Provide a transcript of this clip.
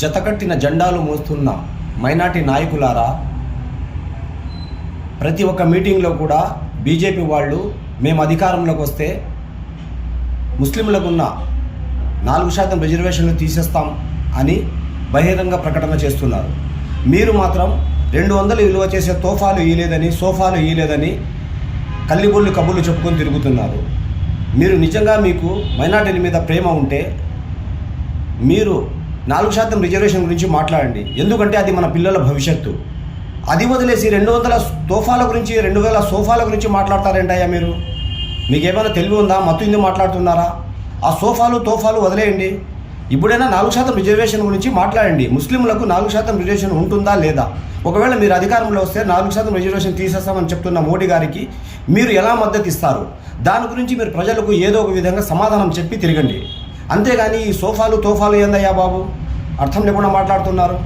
జతకట్టిన జెండాలు మోస్తున్న మైనార్టీ నాయకులారా ప్రతి ఒక్క మీటింగ్లో కూడా బీజేపీ వాళ్ళు మేము అధికారంలోకి వస్తే ముస్లింలకు ఉన్న నాలుగు శాతం రిజర్వేషన్లు తీసేస్తాం అని బహిరంగ ప్రకటన చేస్తున్నారు. మీరు మాత్రం రెండు వందలు విలువ చేసే తోఫాలు ఇయలేదని సోఫాలు ఇయలేదని కల్లిబొల్లి కబుర్లు చెప్పుకొని తిరుగుతున్నారు. మీరు నిజంగా మీకు మైనార్టీల మీద ప్రేమ ఉంటే మీరు నాలుగు శాతం రిజర్వేషన్ గురించి మాట్లాడండి. ఎందుకంటే అది మన పిల్లల భవిష్యత్తు. అది వదిలేసి రెండు వందల తోఫాల గురించి రెండు వేల సోఫాల గురించి మాట్లాడతారేంటయ్యా మీరు. మీకేమైనా తెలివి ఉందా? మత్తు ఇందు మాట్లాడుతున్నారా? ఆ సోఫాలు తోఫాలు వదిలేయండి. ఇప్పుడైనా నాలుగు శాతం రిజర్వేషన్ గురించి మాట్లాడండి. ముస్లింలకు నాలుగు శాతం రిజర్వేషన్ ఉంటుందా లేదా? ఒకవేళ మీరు అధికారంలో వస్తే నాలుగు శాతం రిజర్వేషన్ తీసేస్తామని చెప్తున్న మోడీ గారికి మీరు ఎలా మద్దతు ఇస్తారు దాని గురించి మీరు ప్రజలకు ఏదో ఒక విధంగా సమాధానం చెప్పి తిరగండి. అంతేగాని ఈ సోఫాలు తోఫాలు ఏందయ్యా బాబు? అర్థం లేకుండా మాట్లాడుతున్నారు.